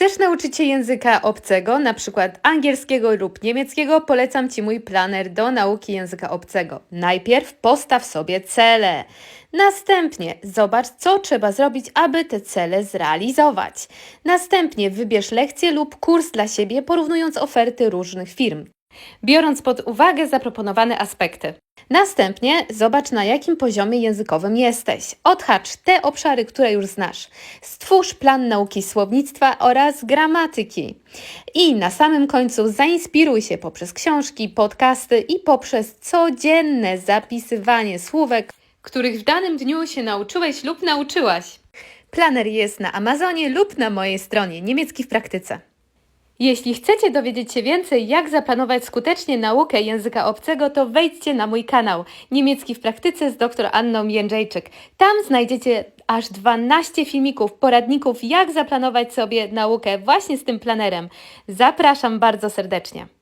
Chcesz nauczyć się języka obcego, na przykład angielskiego lub niemieckiego, polecam Ci mój planer do nauki języka obcego. Najpierw postaw sobie cele. Następnie zobacz, co trzeba zrobić, aby te cele zrealizować. Następnie wybierz lekcję lub kurs dla siebie, porównując oferty różnych firm, biorąc pod uwagę zaproponowane aspekty. Następnie zobacz, na jakim poziomie językowym jesteś. Odhacz te obszary, które już znasz. Stwórz plan nauki słownictwa oraz gramatyki. I na samym końcu zainspiruj się poprzez książki, podcasty i poprzez codzienne zapisywanie słówek, których w danym dniu się nauczyłeś lub nauczyłaś. Planer jest na Amazonie lub na mojej stronie Niemiecki w praktyce. Jeśli chcecie dowiedzieć się więcej, jak zaplanować skutecznie naukę języka obcego, to wejdźcie na mój kanał Niemiecki w praktyce z dr Anną Jędrzejczyk. Tam znajdziecie aż 12 filmików, poradników, jak zaplanować sobie naukę właśnie z tym planerem. Zapraszam bardzo serdecznie.